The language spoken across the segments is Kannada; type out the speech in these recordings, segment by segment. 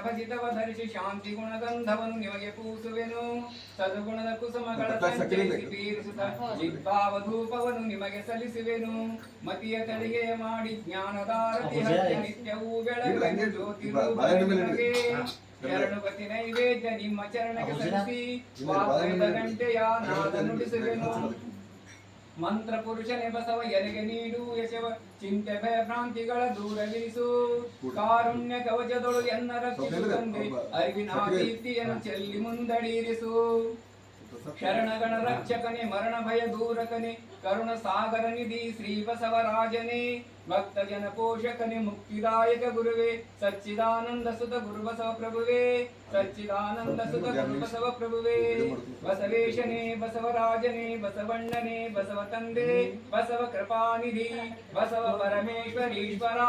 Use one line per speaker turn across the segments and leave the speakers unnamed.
ಭಜಿತವ ಧರಿಸಿ ಶಾಂತಿ ಗುಣಗಂಧವನ್ನು ನಿಮಗೆ ಪೂಸುವೆನು ಸದ್ಗುಣದ ಕುಸುಮಗಳ ಸಂಚರಿಸಿ ಬೀರಿಸುತ್ತ ನಿಮಗೆ ಸಲ್ಲಿಸುವೆನು ಮತಿಯ ತಳಿಗೆ ಮಾಡಿ ಜ್ಞಾನದಾರತಿ ಹತ್ಯ ನಿತ್ಯವೂ ಬೆಳಗನ್ನು ಜ್ಯೋತಿ ನಿಮಗೆ ಶರಣುಪತಿ ನೈವೇದ್ಯ ನಿಮ್ಮ ಚರಣಕ್ಕೆ ಸಲ್ಲಿಸಿ ಗಂಟೆಯ ನಾದ ನುಡಿಸುವೆನು ಮಂತ್ರ ಪುರುಷನೇ ಬಸವ ಎನಗೆ ನೀಡು ಯಶವ ಚಿಂತೆ ಭಯ ಭ್ರಾಂತಿಗಳ ದೂರವಿರಿಸು ಕಾರುಣ್ಯ ಕವಚದೊಳು ಎನ್ನ ರಕ್ಷಿಸು ತಂದೆ ಅರಿವಿನ ಕೀರ್ತಿಯನ್ನು ಚೆಲ್ಲಿ ಮುಂದಡಿರಿಸು. ಶರಣಗಣ ರಕ್ಷಕನೇ ಮರಣ ಭಯ ದೂರಕನೇ ಕರುಣ ಸಾಗರ ನಿಧಿ ಶ್ರೀ ಬಸವರಾಜನೇ. ಭಕ್ತ ಜನ ಪೋಷಕನೇ ಮುಕ್ತಿದಾಯಕ ಗುರುವೇ, ಸಚ್ಚಿದಾನಂದ ಸುತ ಗುರುಬಸವ ಪ್ರಭುವೇ, ಸಚ್ಚಿದಾನಂದ ಸುತ ಗುರುಬಸವ ಪ್ರಭುವೇ. ಬಸವೇಶನೇ, ಬಸವರಾಜನೇ, ಬಸವಣ್ಣನೇ ಬಸವ ತಂದೆ ಬಸವ ಕೃಪಾನಿಧಿ, ಬಸವ ಪರಮೇಶ್ವರೀಶ್ವರ,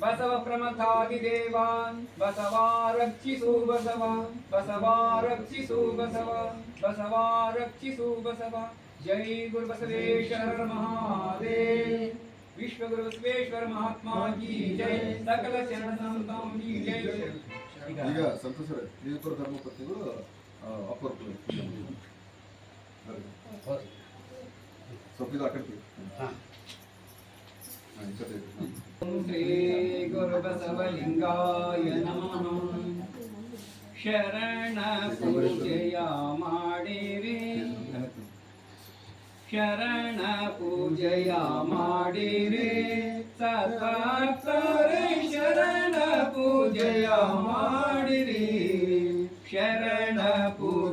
ಬಸವ ಪ್ರಮಥಾದಿದೇವ ಬಸವ ರಕ್ಷಿಸು ಬಸವ ಬಸವ ರಕ್ಷಿಸು ಬಸವ ಬಸವ ಬಸವ. ಜೈ ಗುರು ಬಸವೇಶ್ವರ ಮಹಾದೇವ್. ವಿಶ್ವ ಗುರು ಬಸವೇಶ್ವರ ಮಹಾತ್ಮ ಕಿ ಜೈ. ಸಕಲ ಶರಣ ಸಂತಾಂ ಕಿ ಜೈ. ಈಗ
ನಿಜಪುರ ಧರ್ಮಪತಿಗಳು ಅಪ್ಪರ್ ಸ್ವಲ್ಪ ಇದು.
ಶ್ರೀ ಗುರು ಬಸವಲಿಂಗಾಯ ನಮಃ. ಶರಣ ಪೂಜೆಯ ಮಾಡಿರಿ. ಶರಣ ಪೂಜೆಯ ಮಾಡಿರಿ. ಸತಾರ್ಥರೆ ಶರಣ ಪೂಜೆಯ ಮಾಡಿರಿ. ಶರಣ ಪೂಜೆ